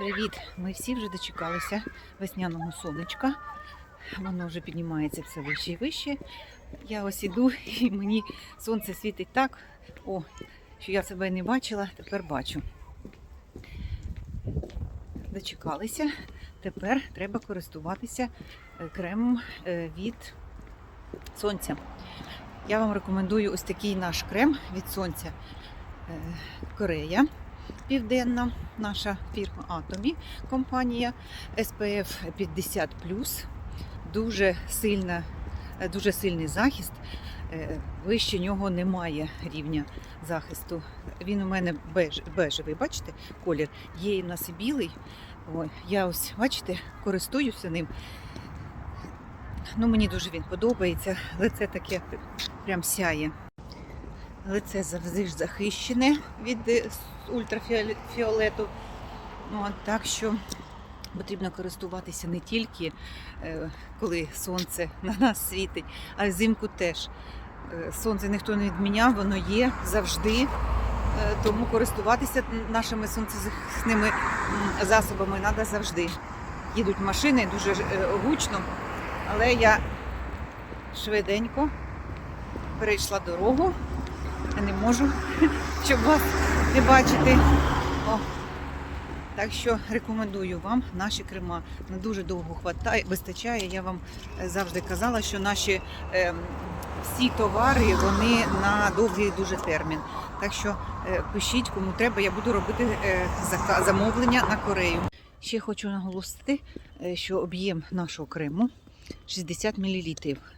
Привіт! Ми всі вже дочекалися весняного сонечка. Воно вже піднімається все вище і вище. Я ось іду і мені сонце світить так, о, що я себе не бачила, тепер бачу. Дочекалися. Тепер треба користуватися е, кремом е, від сонця. Я вам рекомендую ось такий наш крем від сонця Е, Корея Південна, наша фірма Atomy компанія SPF 50 Дуже сильна, е, дуже сильний захист. Е, Вище нього немає рівня захисту. Він у мене беж, бежевий, бачите, колір. Є і в нас і білий. Ой, я ось, бачите, користуюся ним. Ну, мені дуже він подобається. Лице таке прям сяє. Лице завжди захищене від е, ультрафіолету. Ну, так що потрібно користуватися не тільки е, коли сонце на нас світить, а взимку теж. Е, Сонце ніхто не відміняв, воно є завжди. Тому користуватися нашими сонцезахисними засобами треба завжди. Їдуть машини дуже гучно, але я швиденько перейшла дорогу. Я не можу, щоб вас не бачити. О. Так що рекомендую вам наші крема. На дуже довго хватає, вистачає. Я вам е, завжди казала, що наші е, всі товари вони на довгий дуже термін. Так що е, пишіть, кому треба, я буду робити е, замовлення на Корею. Ще хочу наголосити, е, що об'єм нашого крему 60 мл.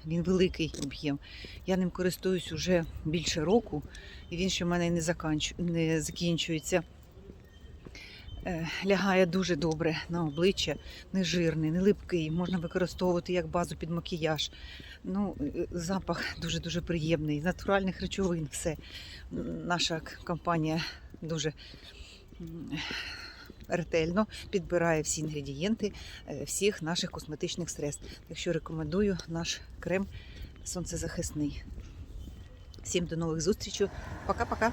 Він великий об'єм. Я ним користуюсь уже більше року, і він ще в мене не, заканчу... не закінчується. Е, Лягає дуже добре на обличчя, не жирний, не липкий. Можна використовувати як базу під макіяж. Ну, е, запах дуже-дуже приємний. з Натуральних речовин все. Наша компанія дуже ретельно підбирає всі інгредієнти е, всіх наших косметичних средств. Так що рекомендую наш крем сонцезахисний. Всім до нових зустрічей. Пока-пока.